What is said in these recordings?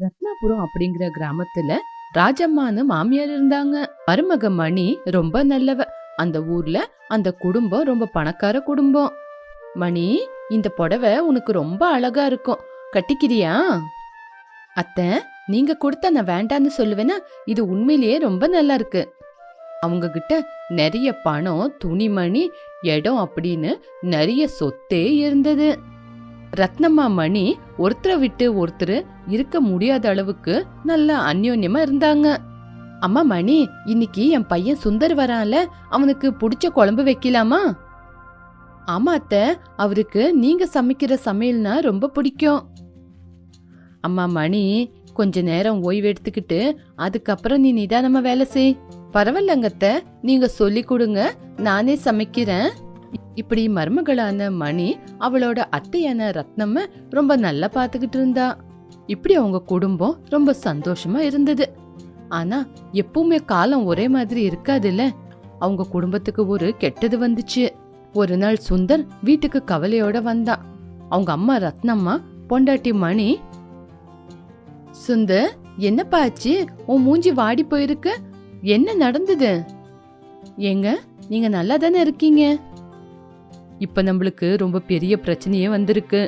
ரத்னாபுரம் அப்படிங்கிற கிராமத்துல ராஜம்மான்னு மாமியார் இருந்தாங்க. மருமக மணி ரொம்ப நல்லவ. அந்த ஊர்ல அந்த குடும்பம் ரொம்ப பணக்கார குடும்பம். மணி இந்த புடவை உனக்கு ரொம்ப அழகா இருக்கும். கட்டிக்கிறியா? அத்தை நீங்க கொடுத்த நான் வேண்டான்னு சொல்லுவேன்னா இது உண்மையிலேயே ரொம்ப நல்லா இருக்கு. அவங்க கிட்ட நிறைய பணம் துணிமணி இடம் அப்படின்னு நிறைய சொத்தே இருந்தது. ரத்னம்மா மணி ஒருத்தரை விட்டு ஒருத்தர் இருக்க முடியாத அளவுக்கு நல்ல அந்யோன்யமா இருந்தாங்க. அம்மா மணி இன்னைக்கு என் பையன் சுந்தர் வரான்ல அவனுக்கு பிடிச்ச குழம்பு வைக்கலாமா? ஆமா அத்தை அவருக்கு நீங்க சமைக்கிற சமையல்னா ரொம்ப பிடிக்கும். அம்மா மணி கொஞ்ச நேரம் ஓய்வு எடுத்துக்கிட்டு அதுக்கப்புறம் நீ நிதானமா வேலை செய். பரவாயில்லங்க அத்தை நீங்க சொல்லி கொடுங்க நானே சமைக்கிறேன். இப்படி மருமகளான மணி அவளோட அத்தையான ரத்னம்ம ரொம்ப நல்லா பார்த்துக்கிட்டு இருந்தா. இப்படி அவங்க குடும்பம் ரொம்ப சந்தோஷமா இருந்தது. ஆனா எப்பவுமே காலம் ஒரே மாதிரி இருக்காதுல்ல? அவங்க குடும்பத்துக்கு ஒரு கெட்டது வந்துச்சு. ஒரு நாள் சுந்தர் வீட்டுக்கு கவலையோட வந்தான் அவங்க அம்மா ரத்னம்மா பொண்டாட்டி மணி சுந்தர் என்னப்பா ஆச்சு? உன் மூஞ்சி வாடி போயிருக்கு. என்ன நடந்தது? ஏங்க நீங்க நல்லா தானே இருக்கீங்க? இப்போ நம்மளுக்கு ரொம்ப பெரிய பிரச்சனையே வந்திருக்கு.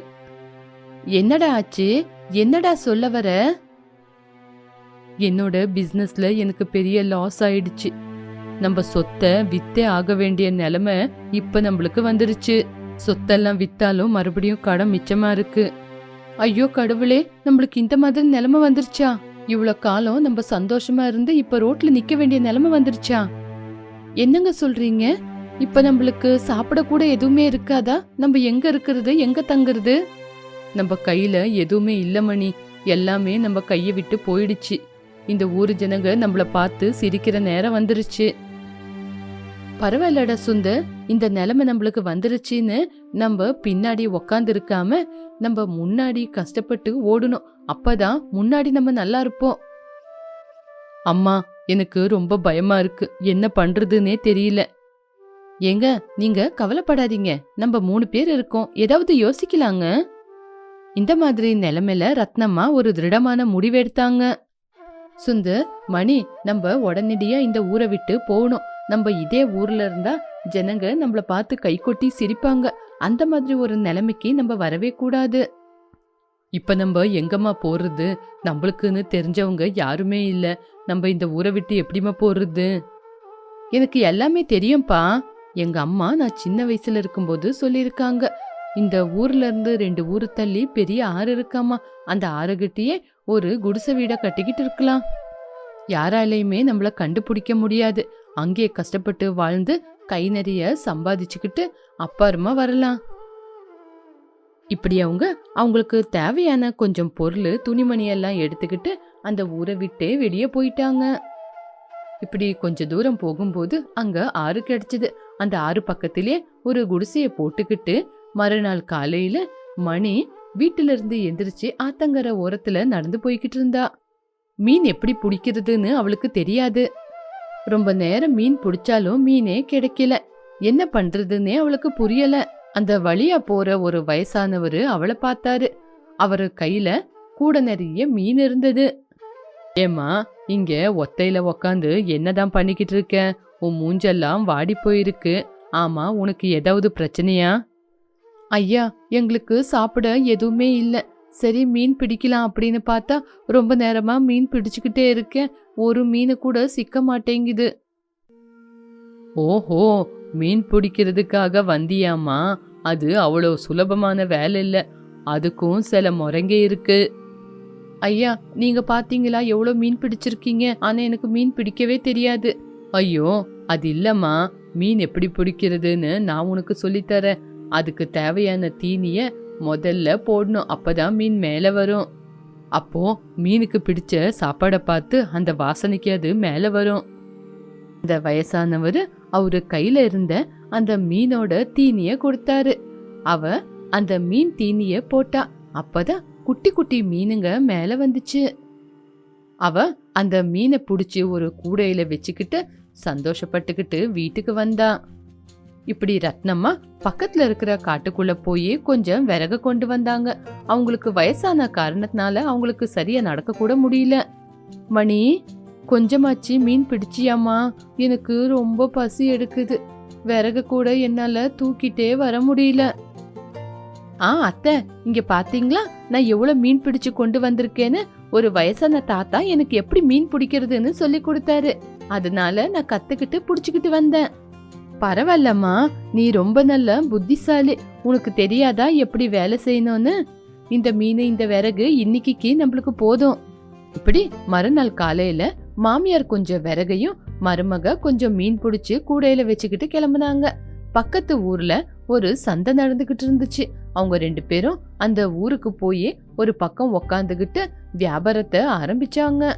என்னடா ஆச்சு? என்னடா சொல்ல வர? என்னோட பிஸ்னஸ்ல எனக்கு பெரிய லாஸ் ஆயிடுச்சு. நம்ம சொத்தை வித்தே ஆக வேண்டிய நிலைமை இப்ப நம்மளுக்கு வந்துருச்சு. சொத்தெல்லாம் வித்தாலும் மறுபடியும் கடன் மிச்சமா இருக்கு. ஐயோ கடவுளே நம்மளுக்கு இந்த மாதிரி நிலைமை வந்துருச்சா? இவ்வளவு காலம் நம்ம சந்தோஷமா இருந்து இப்ப ரோட்ல நிக்க வேண்டிய நிலைமை வந்துருச்சா? என்னங்க சொல்றீங்க? இப்ப நம்மளுக்கு சாப்பிட கூட எதுவுமே இருக்காதா? நம்ம எங்க இருக்கிறது? எங்க தங்குறது? நம்ம கையில எதுவுமே இல்ல மணி. எல்லாமே நம்ம கையை விட்டு போயிடுச்சு. இந்த ஊரு ஜனங்க நம்மள பார்த்து சிரிக்கிற நேரம் வந்துருச்சு. பரவாயில்லடா சுந்தர். இந்த நிலைமை நம்மளுக்கு வந்துருச்சுன்னு நம்ம பின்னாடி உக்காந்து இருக்காம நம்ம முன்னாடி கஷ்டப்பட்டு ஓடணும். அப்பதான் முன்னாடி நம்ம நல்லா இருப்போம். அம்மா எனக்கு ரொம்ப பயமா இருக்கு. என்ன பண்றதுன்னே தெரியல. ஏங்க நீங்க கவலைப்படாதீங்க. நம்ம மூணு பேர் இருக்கோம். ஏதாவது யோசிக்கலாங்க? இந்த மாதிரி நிலைமையில ரத்னம்மா ஒரு திருடமான முடிவெடுத்தாங்க சுந்தர் மணி நம்ம உடனடியா இந்த ஊரை விட்டு போகணும். நம்ம இதே ஊர்ல இருந்தா ஜனங்க நம்மள பார்த்து கை கொட்டி சிரிப்பாங்க. அந்த மாதிரி ஒரு நிலைமைக்கு நம்ம வரவே கூடாது. இப்ப நம்ம எங்கம்மா போறது? நம்மளுக்குன்னு தெரிஞ்சவங்க யாருமே இல்ல. நம்ம இந்த ஊரை விட்டு எப்படிம்மா போறது? எனக்கு எல்லாமே தெரியும்ப்பா எங்க அம்மா நான் சின்ன வயசுல இருக்கும்போது சொல்லியிருக்காங்க. இந்த ஊர்ல இருந்து ரெண்டு ஊர் தள்ளி பெரிய ஆறு இருக்காமா. அந்த ஆறுகிட்டயே ஒரு குடிசை வீடை கட்டிக்கிட்டு இருக்கலாம். யாராலையுமே நம்மள கண்டுபிடிக்க முடியாது. அங்கே கஷ்டப்பட்டு வாழ்ந்து கை நிறைய சம்பாதிச்சுக்கிட்டு அப்பாருமா வரலாம். இப்படி அவங்க அவங்களுக்கு தேவையான கொஞ்சம் பொருள் துணிமணியெல்லாம் எடுத்துக்கிட்டு அந்த ஊரை விட்டே வெளியே போயிட்டாங்க. இப்படி கொஞ்ச தூரம் போகும்போது அங்க ஆறு கிடைச்சது. அந்த ஆறு பக்கத்திலே ஒரு குடிசையை போட்டுக்கிட்டு மறுநாள் காலையில மணி வீட்டுல இருந்து எந்திரிச்சு ஆத்தங்கர ஓரத்துல நடந்து போய்கிட்டு இருந்தா. மீன் எப்படி பிடிக்கிறதுன்னு அவளுக்கு தெரியாது. ரொம்ப நேரம் மீன் பிடிச்சாலும் மீனே கிடைக்கல. என்ன பண்றதுன்னே அவளுக்கு புரியல. அந்த வழியா போற ஒரு வயசானவர் அவளை பார்த்தாரு. அவர் கையில கூட நிறைய மீன் இருந்தது. ஏம்மா இங்க ஒத்தையில உக்காந்து என்னதான் பண்ணிக்கிட்டு இருக்க? உன் மூஞ்செல்லாம் வாடி போயிருக்கு. ஆமா உனக்கு ஏதாவது பிரச்சனையா? ஐயா எங்களுக்கு சாப்பிட எதுவுமே இல்லை. சரி மீன் பிடிக்கலாம் அப்படின்னு பார்த்தா ரொம்ப நேரமா மீன் பிடிச்சுக்கிட்டே இருக்கேன். ஒரு மீன் கூட சிக்க மாட்டேங்குது. ஓஹோ மீன் பிடிக்கிறதுக்காக வந்தியாமா அது அவ்வளோ சுலபமான வேலை இல்லை. அதுக்கும் சில முறைங்க இருக்கு. ஐயா நீங்க பாத்தீங்களா எவ்வளோ மீன் பிடிச்சிருக்கீங்க. ஆனா எனக்கு மீன் பிடிக்கவே தெரியாது. ஐயோ அது இல்லம்மா மீன் எப்படி பிடிக்கிறதுன்னு நான் உனக்கு சொல்லித்தரேன். அதுக்கு தேவையான தீனிய முதல்ல போடணும் அப்பதான் மீன் மேல வரும். அப்போ மீனுக்கு பிடிச்ச சாப்பாடை பார்த்து அந்த வாசனைக்கு அது மேல வரும். இந்த வயசானவர் அவரு கையில இருந்த அந்த மீனோட தீனிய கொடுத்தாரு. அவ அந்த மீன் தீனிய போட்டா அப்பதான் குட்டி குட்டி மீனுங்க மேல வந்துச்சு. அவ அந்த மீனை பிடிச்சி ஒரு கூடையில வச்சுக்கிட்டு சந்தோஷப்பட்டுக்கிட்டு வீட்டுக்கு வந்தா. இப்படி ரத்னம்மா பக்கத்துல இருக்கிற காட்டுக்குள்ள போய் கொஞ்சம் விறகு கொண்டு வந்தாங்க. அவங்களுக்கு வயசான காரணத்தினால அவங்களுக்கு சரியா நடக்க கூட முடியல. மணி கொஞ்சமாச்சு மீன் பிடிச்சியாம்மா. எனக்கு ரொம்ப பசி எடுக்குது. விறகு கூட என்னால தூக்கிட்டே வர முடியல. ஆ அத்தை இங்க பாத்தீங்களா? நான் எவ்வளவு மீன் பிடிச்சு கொண்டு வந்திருக்கேன்னு ஒரு வயசான தாத்தா எனக்கு எப்படி மீன் பிடிக்கிறதுன்னு சொல்லி கொடுத்தாரு. அதனால நான் கத்துக்கிட்டு புடிச்சுக்கிட்டு வந்தேன். பரவாயில்லம்மா நீ ரொம்ப நல்ல புத்திசாலி. உனக்கு தெரியாதா எப்படி வேலை செய்யணும்னு? இந்த மீன் இந்த விறகு இன்னைக்கு நம்மளுக்கு போதும். இப்படி மறுநாள் காலையில மாமியார் கொஞ்சம் விறகையும் மருமக கொஞ்சம் மீன் பிடிச்சி கூடையில வச்சுக்கிட்டு கிளம்புனாங்க. பக்கத்து ஊர்ல ஒரு சந்தை நடந்துகிட்டு இருந்துச்சு. அவங்க ரெண்டு பேரும் அந்த ஊருக்கு போய் ஒரு பக்கம் உக்காந்துக்கிட்டு வியாபாரத்தை ஆரம்பிச்சாங்க.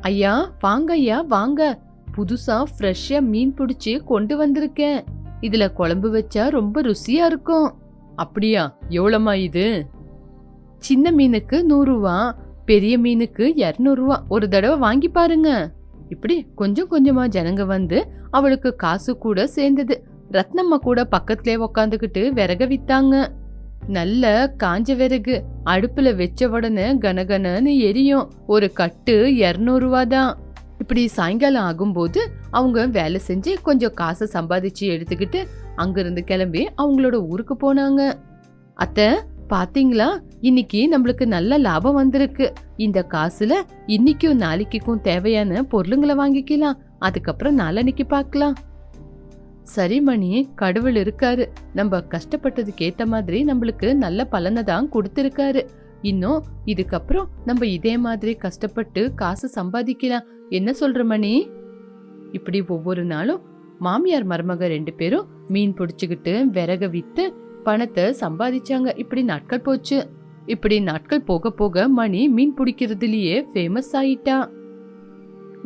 ஐயா வாங்க ஐயா வாங்க. புதுசா ஃப்ரெஷ்ஷா மீன் பிடிச்சி கொண்டு வந்திருக்கேன். இதுல குழம்பு வச்சா ரொம்ப ருசியா இருக்கும். அப்படியா? எவ்வளோமா இது? சின்ன மீனுக்கு நூறுரூவா பெரிய மீனுக்கு இரநூறுவா ஒரு தடவை வாங்கி பாருங்க. இப்படி கொஞ்சம் கொஞ்சமா ஜனங்க வந்து அவளுக்கு காசு கூட சேர்ந்தது. ரத்னம்மா கூட பக்கத்திலே உக்காந்துக்கிட்டு விறக வித்தாங்க. நல்ல காஞ்ச விறகு அடுப்புல வச்ச உடனே கனகனன்னு எரியும். ஒரு கட்டு இரநூறுவா தான். இப்படி சாயங்காலம் ஆகும்போது அவங்க வேலை செஞ்சு கொஞ்சம் காசை சம்பாதிச்சு எடுத்துக்கிட்டு அங்கிருந்து கிளம்பி அவங்களோட ஊருக்கு போனாங்க. அத்தை பாத்தீங்களா? இன்னைக்கு நம்மளுக்கு நல்ல லாபம் வந்திருக்கு. இந்த காசுல இன்னைக்கும் நாளைக்கும் தேவையான பொருளுங்களை வாங்கிக்கலாம். அதுக்கப்புறம் நாளன்னைக்கு பார்க்கலாம். சரி மணி கடவுள் இருக்காரு. நம்ம கஷ்டப்பட்டதுக்கு ஏத்த மாதிரி நம்மளுக்கு நல்ல பலனை தான் கொடுத்துருக்காரு. இன்னும் இதுக்கப்புறம் நம்ம இதே மாதிரி கஷ்டப்பட்டு காசு சம்பாதிக்கலாம். என்ன சொல்ற மணி? இப்படி ஒவ்வொரு நாளும் மாமியார் மருமக ரெண்டு பேரும் மீன் பிடிச்சுக்கிட்டு விறக வித்து பணத்தை சம்பாதிச்சாங்க. இப்படி நாட்கள் போச்சு. இப்படி நாட்கள் போக போக மணி மீன் பிடிக்கிறதுலயே ஃபேமஸ் ஆயிட்டான்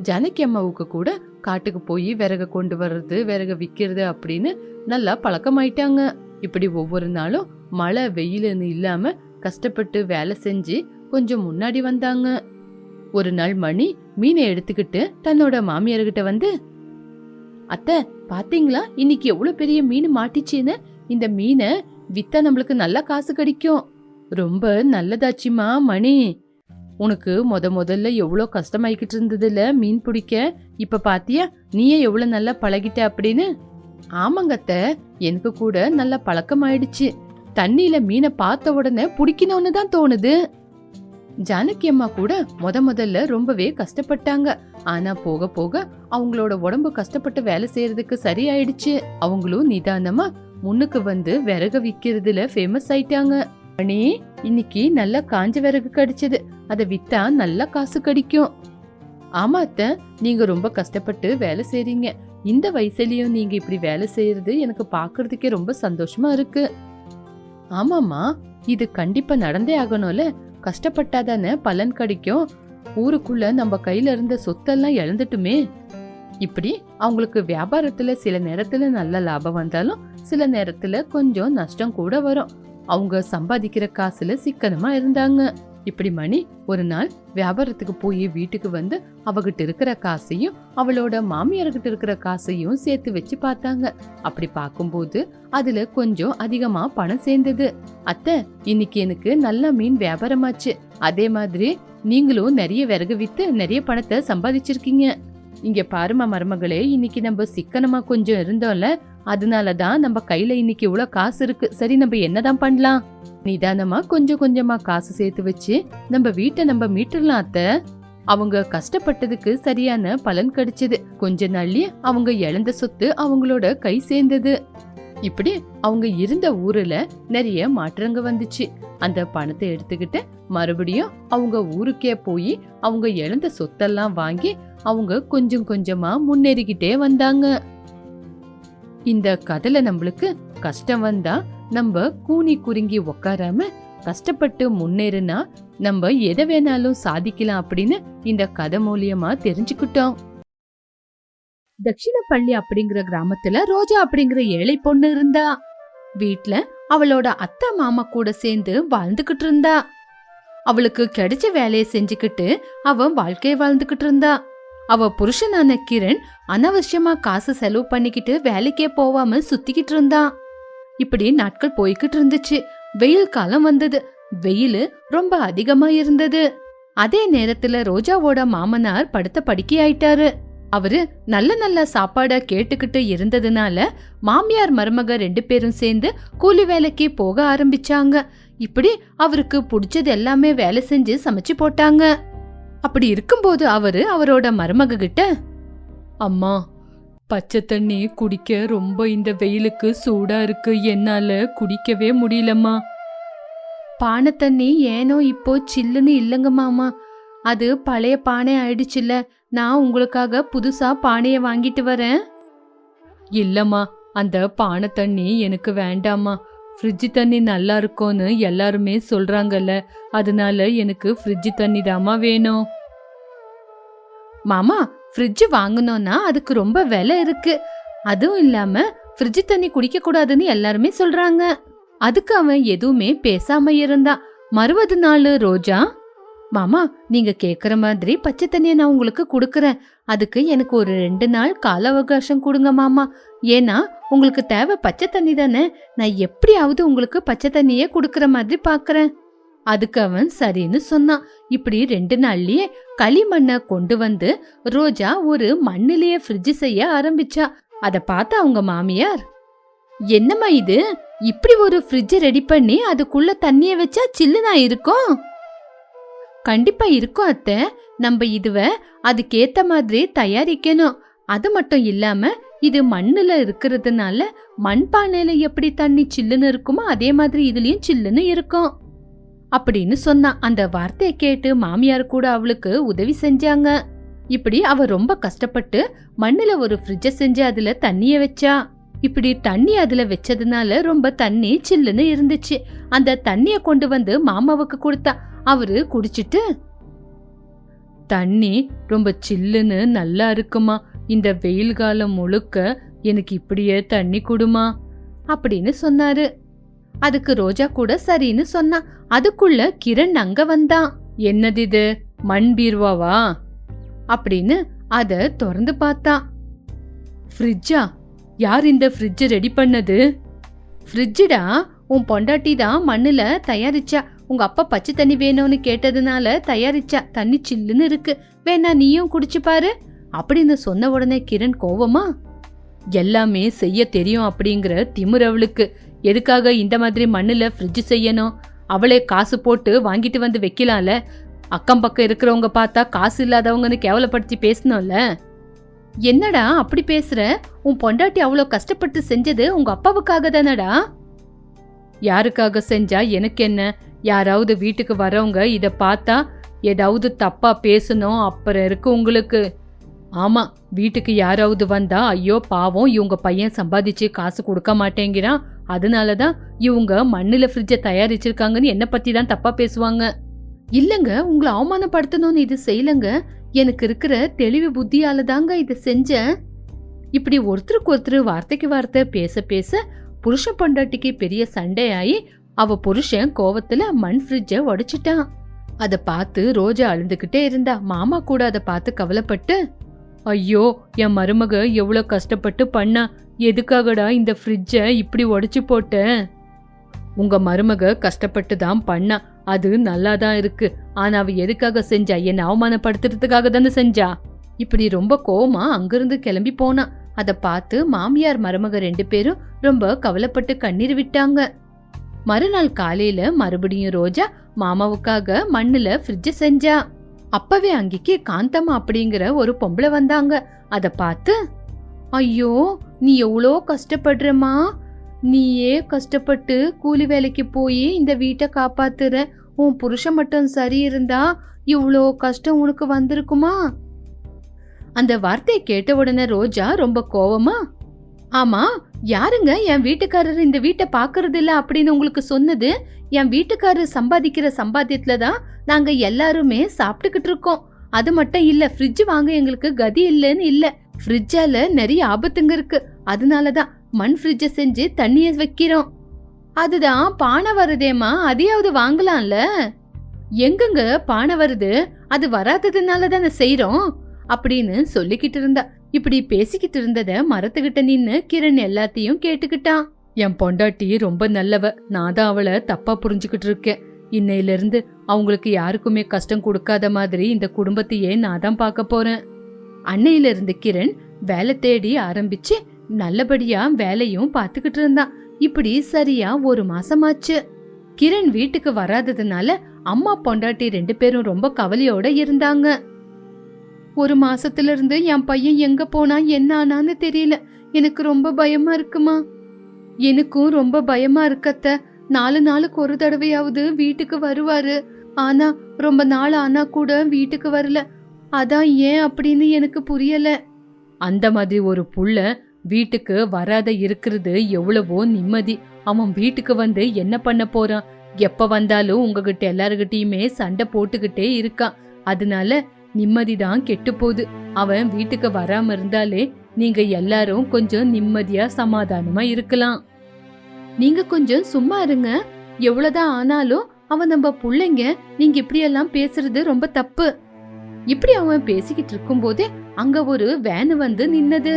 ஜானகி அம்மாவுக்கு கூட காட்டுக்கு போய் விறகு கொண்டு வர்றது விறகு விற்கிறது அப்படின்னு நல்லா பழக்கமாயிட்டாங்க. இப்படி ஒவ்வொரு நாளும் மழை வெயிலுன்னு இல்லாம கஷ்டப்பட்டு வேலை செஞ்சு கொஞ்சம் முன்னாடி வந்தாங்க. ஒரு நாள் மணி மீனை எடுத்துக்கிட்டு தன்னோட மாமியார்கிட்ட வந்து அத்தை பாத்தீங்களா? இன்னைக்கு எவ்வளவு பெரிய மீன் மாட்டிச்சுன்னு? இந்த மீனை வித்தா நம்மளுக்கு நல்லா காசு கிடைக்கும். ரொம்ப நல்லதாச்சுமா மணி. உனக்கு முத முதல்ல எவ்வளோ கஷ்டமாயிக்கிட்டு இருந்ததுல? மீன் பிடிக்க? இப்போ பாத்தியா? நீயே எவ்வளோ நல்லா பழகிட்ட அப்படின்னு? ஆமாங்கத்த எனக்கு கூட நல்ல பழக்கமாயிடுச்சு. தண்ணியில மீனை பார்த்த உடனே பிடிக்கணும்னு தான் தோணுது. ஜானகி அம்மா கூட முத முதல்ல ரொம்பவே கஷ்டப்பட்டாங்க. ஆனா போக போக அவங்களோட உடம்பு கஷ்டப்பட்டு வேலை செய்யறதுக்கு சரியாயிடுச்சு. அவங்களும் நிதானமா முன்னுக்கு வந்து விறகு விக்கிறதுல ஃபேமஸ் ஆயிட்டாங்க. மணி இன்னைக்கு நல்ல காஞ்ச விறகு கிடைச்சது. அதை வித்தா நல்ல காசு கிடைக்கும். ஆமா அத்த நீங்க ரொம்ப கஷ்டப்பட்டு வேலை செய்றீங்க. இந்த வயசுலயும் நீங்க இப்படி வேலை செய்யறது எனக்கு பாக்குறதுக்கே ரொம்ப சந்தோஷமா இருக்கு. ஆமாமா இது கண்டிப்பா நடந்தே ஆகணும்ல. கஷ்டப்பட்டாதானே பலன் கிடைக்கும். ஊருக்குள்ள நம்ம கையில இருந்த சொத்தெல்லாம் இழந்துட்டுமே. இப்படி அவங்களுக்கு வியாபாரத்துல சில நேரத்துல நல்ல லாபம் வந்தாலும் சில நேரத்துல கொஞ்சம் நஷ்டம் கூட வரும். அவங்க சம்பாதிக்கிற காசுல சிக்கனமா இருந்தாங்க. இப்படி மணி ஒரு நாள் வியாபாரத்துக்கு போய் வீட்டுக்கு வந்து அவகிட்ட இருக்கிற காசையும் அவளோட மாமியார்கிட்ட இருக்கிற காசையும் சேர்த்து வச்சு பார்த்தாங்க. அப்படி பார்க்கும்போது அதுல கொஞ்சம் அதிகமா பணம் சேர்ந்தது. அத்தை இன்னைக்கு எனக்கு நல்ல மீன் வியாபாரமாச்சு. அதே மாதிரி நீங்களும் நிறைய விறகு வித்து நிறைய பணத்தை சம்பாதிச்சிருக்கீங்க. இங்க பாருமா மருமகளே இன்னைக்கு நம்ம சிக்கனமா கொஞ்சம் இருந்தோம்ல அதனால தான் நம்ம கையில இன்னைக்கு இவ்வளோ காசு இருக்கு. சரி நம்ம என்னதான் பண்ணலாம்? நிதானமா கொஞ்சம் கொஞ்சமா காசு சேர்த்து வச்சு நம்ம வீட்டை நம்ம மீட்டுடலாம் அத்த. அவங்க கஷ்டப்பட்டதுக்கு சரியான பலன் கிடைச்சது. கொஞ்ச நாள்லயே அவங்க இழந்த சொத்து அவங்களோட கை சேர்ந்தது. இப்படி அவங்க இருந்த ஊர்ல நிறைய மாற்றங்க வந்துச்சு. அந்த பணத்தை எடுத்துக்கிட்டு மறுபடியும் அவங்க ஊருக்கே போய் அவங்க இழந்த சொத்தெல்லாம் வாங்கி அவங்க கொஞ்சம் கொஞ்சமா முன்னேறிக்கிட்டே வந்தாங்க. இந்த கதையில நம்மளுக்கு கஷ்டம் வந்தா நம்ம கூனி குறுங்கி உக்காராம கஷ்டப்பட்டு முன்னேறினா நம்ம எதை வேணாலும் சாதிக்கலாம் அப்படின்னு இந்த கதை மூலியமா தெரிஞ்சுக்கிட்டோம். தட்சிணப்பள்ளி அப்படிங்கிற கிராமத்துல ரோஜா அப்படிங்கிற ஏழை பொண்ணு இருந்தா. வீட்ல அவளோட அத்தை மாமா கூட சேர்ந்து வாழ்ந்துகிட்டு இருந்தா. அவளுக்கு கிடைச்ச வேலையை செஞ்சுக்கிட்டு அவன் வாழ்க்கையை வாழ்ந்துகிட்டு இருந்தா. அவ புருஷனான கிரண் அனாவசியமா காசு செலவு பண்ணிக்கிட்டு வேலைக்கே போவாம சுத்திக்கிட்டு இருந்தான் இப்படி நாட்கள் போய்கிட்டு இருந்துச்சு. வெயில் காலம் வந்தது. வெயில் ரொம்ப அதிகமா இருந்தது. அதே நேரத்துல ரோஜாவோட மாமனார் படுத்த படுக்கி ஆயிட்டாரு. அவரு நல்ல நல்ல சாப்பாட கேட்டுக்கிட்டு இருந்ததுனால மாமியார் மருமக ரெண்டு பேரும் சேர்ந்து கூலி வேலைக்கு போக ஆரம்பிச்சாங்க. இப்படி அவருக்கு பிடிச்சது எல்லாமே வேலை செஞ்சு சமைச்சு போட்டாங்க. அப்படி இருக்கும்போது அவரு அவரோட மருமக கிட்ட அம்மா பச்சை தண்ணி குடிக்க ரொம்ப இந்த வெயிலுக்கு சூடா இருக்கு. என்னால குடிக்கவே முடியலம்மா. பானை தண்ணி ஏனோ இப்போ சில்லுன்னு இல்லைங்க மாமா. அது பழைய பானை ஆயிடுச்சுல்ல. நான் உங்களுக்காக புதுசா பானையை வாங்கிட்டு வரேன். இல்லம்மா அந்த பானை தண்ணி எனக்கு வேண்டாம்மா. ஃப்ரிட்ஜ் தண்ணி நல்லா இருக்கும்னு எல்லாருமே சொல்றாங்கல்ல அதனால எனக்கு ஃப்ரிட்ஜ் தண்ணி தாமா வேணும். மாமா ஃப்ரிட்ஜ் வாங்கணும்னா அதுக்கு ரொம்ப விலை இருக்கு. அதுவும் இல்லாம ஃப்ரிட்ஜ் தண்ணி குடிக்க கூடாதுன்னு எல்லாருமே சொல்றாங்க. அதுக்கு அவன் எதுவுமே பேசாம இருந்தான். மறுபது நாள் ரோஜா மாமா நீங்க கேக்குற மாதிரி பச்சை தண்ணியை நான் உங்களுக்கு கொடுக்கறேன். அதுக்கு எனக்கு ஒரு ரெண்டு நாள் கால அவகாசம் கொடுங்க மாமா. ஏன்னா உங்களுக்கு தேவை பச்சை தண்ணி தானே. நான் எப்படியாவது உங்களுக்கு பச்சை தண்ணியே கொடுக்கற மாதிரி பாக்குறேன். அதுக்கு அவன் சரின்னு சொன்னான். இப்படி ரெண்டு நாள்லயே களிமண்ணை கொண்டு வந்து ரோஜா ஒரு மண்ணிலேயே ஃப்ரிட்ஜ் செய்ய ஆரம்பிச்சா. அத பார்த்த அவங்க மாமியார் என்னம்மா இது? இப்படி ஒரு ஃப்ரிட்ஜ் ரெடி பண்ணி அதுக்குள்ள தண்ணிய வச்சா சில்லுனா இருக்கும்? கண்டிப்பா இருக்கும் அத்தை. நம்ம இதுவ அதுக்கேத்த மாதிரி தயாரிக்கணும். அது மட்டும் இல்லாம இது மண்ணுல இருக்கிறதுனால மண்பானையில எப்படி தண்ணி சில்லுன்னு இருக்குமோ அதே மாதிரி இதுலயும் சில்லுன்னு இருக்கும். அப்படின்னு சொன்னான் அந்த வார்த்தையை கேட்டு மாமியார் கூட அவளுக்கு உதவி செஞ்சாங்க. இப்படி அவ ரொம்ப கஷ்டப்பட்டு மண்ணுல ஒரு ஃப்ரிட்ஜ செஞ்சு அதுல தண்ணிய வச்சா. இப்படி தண்ணி அதுல வச்சதுனால ரொம்ப தண்ணி சில்லுன்னு இருந்துச்சு. அந்த தண்ணிய கொண்டு வந்து மாமாவுக்கு கொடுத்தா அவரு குடிச்சிட்டு தண்ணி ரொம்ப சில்லுன்னு நல்லா இருக்குமா? இந்த வெயில் காலம் முழுக்க எனக்கு இப்படியே தண்ணி குடுமா? அப்படின்னு சொன்னாரு. அதுக்கு ரோஜா கூட சரின்னு சொன்னா. அதுக்குள்ள கிரண் அங்க வந்தான் என்னது இது? மண் பீர்வாவா? அப்படின்னு அத திறந்து பார்த்தான் ஃப்ரிட்ஜா? யார் இந்த ஃப்ரிட்ஜ் ரெடி பண்ணது? ஃப்ரிட்ஜுடா? உன் பொண்டாட்டி தான் மண்ணுல தயாரிச்சா. உங்க அப்பா பச்சை தண்ணி வேணும்னு கேட்டதுனால தயாரிச்சா தண்ணி சில்லுன்னு இருக்கு. வேணா நீயும் குடிச்சு பாரு. அப்படின்னு சொன்ன உடனே கிரண் கோவமா எல்லாமே செய்ய தெரியும் அப்படிங்கிற திமிர் அவளுக்கு. எதுக்காக இந்த மாதிரி மண்ணுல ஃப்ரிட்ஜ் செய்யணும்? அவளே காசு போட்டு வாங்கிட்டு வந்து வைக்கலாம்ல. அக்கம் பக்கம் இருக்கிறவங்க பார்த்தா காசு இல்லாதவங்கன்னு கேவலப்படுத்தி பேசணும்ல? என்னடா அப்படி பேசுற? உன் பொண்டாட்டி அவ்வளோ கஷ்டப்பட்டு செஞ்சது உங்க அப்பாவுக்காக தானடா? யாருக்காக செஞ்சா எனக்கு என்ன யாராவது வீட்டுக்கு வரவங்க இதை பார்த்தா ஏதாவது தப்பா பேசணும் அப்புறம் இருக்கு உங்களுக்கு. ஆமா வீட்டுக்கு யாராவது வந்தா ஐயோ பாவம் இவங்க பையன் சம்பாதிச்சு காசு கொடுக்க மாட்டேங்கிறான் அதனால தான் இவங்க மண்ணில் ஃப்ரிட்ஜை தயாரிச்சிருக்காங்கன்னு என்னை பற்றி தான் தப்பா பேசுவாங்க. இல்லைங்க உங்களை அவமானப்படுத்தணும்னு இது செய்யலங்க. எனக்கு இருக்கிற தெளிவு புத்தியால தாங்க இதை செஞ்சேன். இப்படி ஒருத்தருக்கு ஒருத்தர் வார்த்தைக்கு வார்த்தை பேச பேச புருஷன் பொண்டாட்டிக்கு பெரிய சண்டையாயி அவ புருஷன் கோவத்துல மண் ஃப்ரிட்ஜை உடைச்சிட்டான். அதை பார்த்து ரோஜா அழுந்துகிட்டே இருந்தா. மாமா கூட அதை பார்த்து கவலைப்பட்டு ஐயோ என் மருமக எவ்வளோ கஷ்டப்பட்டு பண்ணா. எதுக்காகடா இந்த ஃப்ரிட்ஜை இப்படி உடைச்சு போட்டேன் உங்க மருமக கஷ்டப்பட்டு தான் பண்ணா. அது நல்லா தான் இருக்கு. ஆனா அவ எதுக்காக செஞ்சா? என்னை அவமானப்படுத்துறதுக்காக தானே செஞ்சா? இப்படி ரொம்ப கோவமா அங்கிருந்து கிளம்பி போனா. அதை பார்த்து மாமியார் மருமக ரெண்டு பேரும் ரொம்ப கவலைப்பட்டு கண்ணீர் விட்டாங்க. மறுநாள் காலையில மறுபடியும் ரோஜா மாமாவுக்காக மண்ணுல ஃப்ரிட்ஜ் செஞ்சா. அப்பவே அங்கிக்கு காந்தம்மா அப்படிங்கிற ஒரு பொம்பளை வந்தாங்க. அத பார்த்து ஐயோ நீ எவ்வளோ கஷ்டப்படுறமா நீயே கஷ்டப்பட்டு கூலி வேலைக்கு போய் இந்த வீட்டை காப்பாத்துற. உன் புருஷன் மட்டும் சரி இருந்தா இவ்வளோ கஷ்டம் உனக்கு வந்திருக்குமா? அந்த வார்த்தையை கேட்ட உடனே ரோஜா ரொம்ப கோவமா ஆமா யாருங்க என் வீட்டுக்காரர் இந்த வீட்டை பாக்குறது இல்ல அப்படின்னு உங்களுக்கு சொன்னது? என் வீட்டுக்காரர் சம்பாதிக்கிற சம்பாத்தியத்துல தான் நாங்க எல்லாருமே சாப்பிட்டுக்கிட்டு இருக்கோம். அது மட்டும் இல்ல ஃப்ரிட்ஜ் வாங்க எங்களுக்கு கதி இல்லைன்னு இல்ல. ஃப்ரிட்ஜால நிறைய ஆபத்துங்க இருக்கு. அதனாலதான் மண் ஃப்ரிட்ஜ செஞ்சு தண்ணிய வைக்கிறோம். அதுதான் பானை வருதேமா அதையாவது வாங்கலாம்ல? எங்கங்க பானை வருது? அது வராததுனால தானே செய்யறோம் அப்படின்னு சொல்லிக்கிட்டு இருந்தா. இப்படி பேசிக்கிட்டு இருந்தத மரத்துக்கிட்ட நின்னு கிரண் எல்லாத்தையும் கேட்டுக்கிட்டான் என் பொண்டாட்டி ரொம்ப நல்லவ. நான் தான் அவளை தப்பா புரிஞ்சுக்கிட்டு இருக்கேன். இன்னையில இருந்து அவங்களுக்கு யாருக்குமே கஷ்டம் கொடுக்காத மாதிரி இந்த குடும்பத்தையே நான் தான் பார்க்க போறேன். அன்னையில இருந்து கிரண் வேலை தேடி ஆரம்பிச்சு நல்லபடியா வேலையும் பார்த்துக்கிட்டு இருந்தான் இப்படி சரியா ஒரு மாசமாச்சு. கிரண் வீட்டுக்கு வராததுனால அம்மா பொண்டாட்டி ரெண்டு பேரும் ரொம்ப கவலையோட இருந்தாங்க. ஒரு மாசத்துல இருந்து என் பையன் எங்க போனா என்ன ஆனான்னு தெரியல. எனக்கு ரொம்ப பயமா இருக்குமா? எனக்கும் ரொம்ப பயமா இருக்கத்த. நாலு நாளுக்கு ஒரு தடவையாவது வீட்டுக்கு வருவாரு. ஆனா ரொம்ப நாள் ஆனா கூட வீட்டுக்கு வரல. அதான் ஏன் அப்படின்னு எனக்கு புரியல. அந்த மாதிரி ஒரு புள்ள வீட்டுக்கு வராத இருக்கிறது எவ்வளவோ நிம்மதி. அவன் வீட்டுக்கு வந்து என்ன பண்ண போறான்? எப்ப வந்தாலும் உங்ககிட்ட எல்லாருகிட்டயுமே சண்டை போட்டுக்கிட்டே இருக்கான். அதனால நிம்மதி தான் கெட்டு போகுது அவன் வீட்டுக்கு வராம இருந்தாலே நீங்க எல்லாரும் கொஞ்சம் நிம்மதியா சமாதானமா இருக்கலாம். நீங்க கொஞ்சம் சும்மா இருங்க. எவ்வளவுதான் ஆனாலும் அவன் நம்ம புள்ளைங்க நீங்க இப்படி எல்லாம் பேசுறது ரொம்ப தப்பு. இப்படி அவன் பேசிக்கிட்டு இருக்கும்போதே அங்க ஒரு வேனு வந்து நின்னது.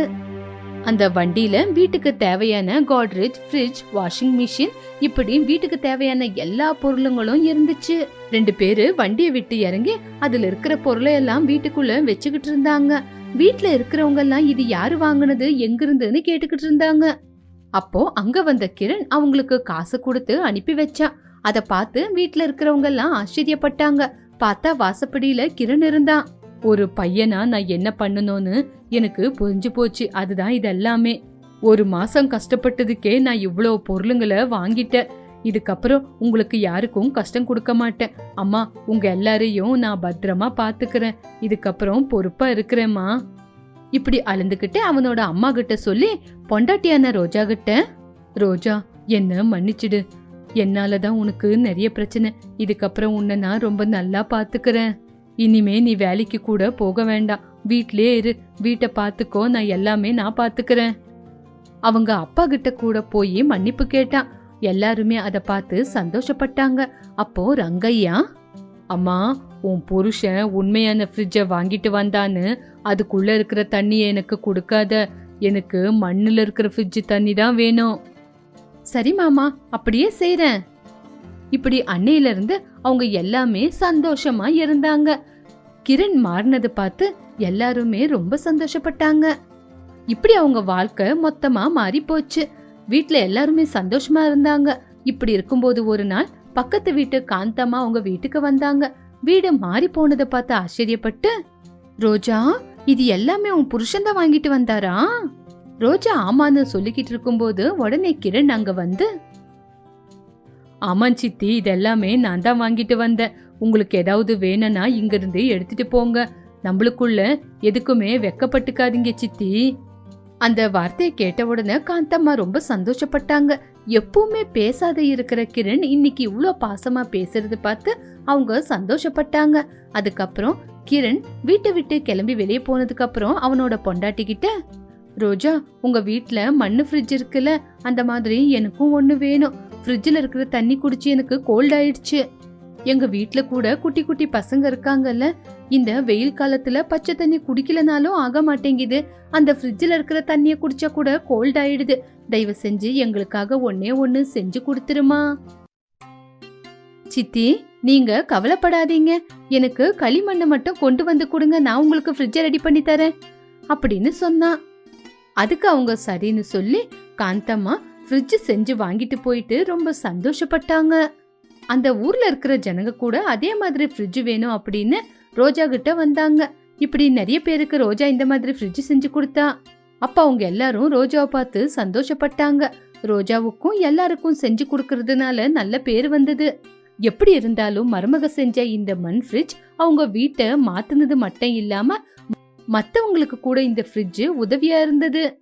அந்த வண்டியில வீட்டுக்கு தேவையான காட்ரேஜ் ஃப்ரிட்ஜ் வாஷிங் மிஷின் இப்படி வீட்டுக்கு தேவையான எல்லா பொருளுங்களும் இருந்துச்சு. ரெண்டு பேரு வண்டியை விட்டு இறங்கி அதுல இருக்கிற பொருளை எல்லாம் வீட்டுக்குள்ள வச்சுக்கிட்டு இருந்தாங்க. வீட்டுல இருக்கிறவங்க எல்லாம் இது யாரு வாங்கினது எங்க இருந்ததுன்னு கேட்டுக்கிட்டு இருந்தாங்க. அப்போ அங்க வந்த கிரண் அவங்களுக்கு காசு கொடுத்து அனுப்பி வச்சான் அதை பார்த்து வீட்டுல இருக்கிறவங்க எல்லாம் ஆச்சரியப்பட்டாங்க. பார்த்தா வாசப்படியில கிரண் இருந்தான். ஒரு பையனா நான் என்ன பண்ணணும்னு எனக்கு புரிஞ்சு போச்சு. அதுதான் இது எல்லாமே ஒரு மாசம் கஷ்டப்பட்டதுக்கே நான் இவ்வளோ பொருளுங்களை வாங்கிட்டேன். இதுக்கப்புறம் உங்களுக்கு யாருக்கும் கஷ்டம் கொடுக்க மாட்டேன். அம்மா உங்க எல்லாரையும் நான் பத்திரமா பாத்துக்கிறேன். இதுக்கப்புறம் பொறுப்பா இருக்கிறேம்மா. இப்படி அழுந்துகிட்டு அவனோட அம்மா கிட்ட சொல்லி பொண்டாட்டியான ரோஜா கிட்ட ரோஜா என்ன மன்னிச்சிடு. என்னாலதான் உனக்கு நிறைய பிரச்சனை. இதுக்கப்புறம் உன்னை நான் ரொம்ப நல்லா பாத்துக்கிறேன். இனிமே நீ வேலைக்கு கூட போக வேண்டாம். வீட்லயே இரு. வீட்டை பார்த்துக்கோ. நான் எல்லாமே நான் பார்த்துக்கிறேன். அவங்க அப்பா கிட்ட கூட போய் மன்னிப்பு கேட்டான். எல்லாருமே அதை பார்த்து சந்தோஷப்பட்டாங்க. அப்போ ரங்கையா அம்மா உன் புருஷன் உண்மையான ஃப்ரிட்ஜை வாங்கிட்டு வந்தான்னு அதுக்குள்ள இருக்கிற தண்ணியை எனக்கு கொடுக்காத. எனக்கு மண்ணில் இருக்கிற ஃப்ரிட்ஜ் தண்ணி தான் வேணும். சரி மாமா அப்படியே செய்கிறேன் இப்படி அன்னையிலிருந்து அவங்க எல்லாமே சந்தோஷமா இருந்தாங்க. கிரண் மாறினது பார்த்து எல்லாருமே ரொம்ப சந்தோஷப்பட்டாங்க. இப்படி அவங்க வாழ்க்கை மொத்தமா மாறி போச்சு வீட்டுல எல்லாருமே சந்தோஷமா இருந்தாங்க. இப்படி இருக்கும்போது ஒரு நாள் பக்கத்து வீட்டு காந்தம்மா அவங்க வீட்டுக்கு வந்தாங்க. வீடு மாறி போனதை பார்த்து ஆச்சரியப்பட்டு ரோஜா இது எல்லாமே உன் புருஷன் தான் வாங்கிட்டு வந்தாரா? ரோஜா ஆமான்னு சொல்லிக்கிட்டு இருக்கும்போது உடனே கிரண் அங்க வந்து ஆமாம் சித்தி இதெல்லாமே நான் தான் வாங்கிட்டு வந்தேன். உங்களுக்கு ஏதாவது வேணும்னா இங்கிருந்து எடுத்துட்டு போங்க. நம்மளுக்குள்ள எதுக்குமே வெக்கப்பட்டுக்காதீங்க சித்தி. அந்த வார்த்தையை கேட்ட உடனே காந்தம்மா ரொம்ப சந்தோஷப்பட்டாங்க. எப்பவுமே பேசாத இருக்கிற கிரண் இன்னைக்கு இவ்வளோ பாசமா பேசுறது பார்த்து அவங்க சந்தோஷப்பட்டாங்க. அதுக்கப்புறம் கிரண் வீட்டை விட்டு கிளம்பி வெளியே போனதுக்கு அப்புறம் அவனோட பொண்டாட்டி கிட்ட ரோஜா உங்க வீட்ல மண்ணு ஃப்ரிட்ஜ் இருக்குல்ல அந்த மாதிரி எனக்கும் ஒண்ணு வேணும். ஃப்ரிட்ஜில் இருக்கிற தண்ணி குடிச்சு எனக்கு கோல்ட் ஆயிடுச்சு. எங்க வீட்ல கூட குட்டி குட்டி பசங்க இருக்காங்கல்ல இந்த வெயில் காலத்துல பச்சை தண்ணி குடிக்கலனாலும் ஆக மாட்டேங்குது. அந்த ஃப்ரிட்ஜில் இருக்கிற தண்ணியை குடிச்சா கூட கோல்ட் ஆயிடுது. தயவு செஞ்சு எங்களுக்காக ஒன்னே ஒன்னு செஞ்சு கொடுத்துருமா. சித்தி நீங்க கவலைப்படாதீங்க. எனக்கு களிமண்ணை மட்டும் கொண்டு வந்து கொடுங்க. நான் உங்களுக்கு ஃப்ரிட்ஜை ரெடி பண்ணி தரேன். அப்படின்னு சொன்னா. அதுக்கு அவங்க சரின்னு சொல்லி காந்தம்மா ஃப்ரிட்ஜ் செஞ்சு வாங்கிட்டு போயிட்டு ரொம்ப சந்தோஷப்பட்டாங்க. அந்த ஊர்ல இருக்கிற ஜனங்க கூட அதே மாதிரி ஃப்ரிட்ஜ் வேணும் அப்படின்னு ரோஜா கிட்ட வந்தாங்க. இப்படி நிறைய பேருக்கு ரோஜா இந்த மாதிரி ஃப்ரிட்ஜ் செஞ்சு கொடுத்தா. அப்ப அவங்க எல்லாரும் ரோஜாவை பார்த்து சந்தோஷப்பட்டாங்க. ரோஜாவுக்கும் எல்லாருக்கும் செஞ்சு கொடுக்கறதுனால நல்ல பேர் வந்தது. எப்படி இருந்தாலும் மருமக செஞ்ச இந்த மண் ஃப்ரிட்ஜ் அவங்க வீட்டை மாத்துனது மட்டும் இல்லாம மத்தவங்களுக்கு கூட இந்த ஃப்ரிட்ஜ் உதவியா இருந்தது.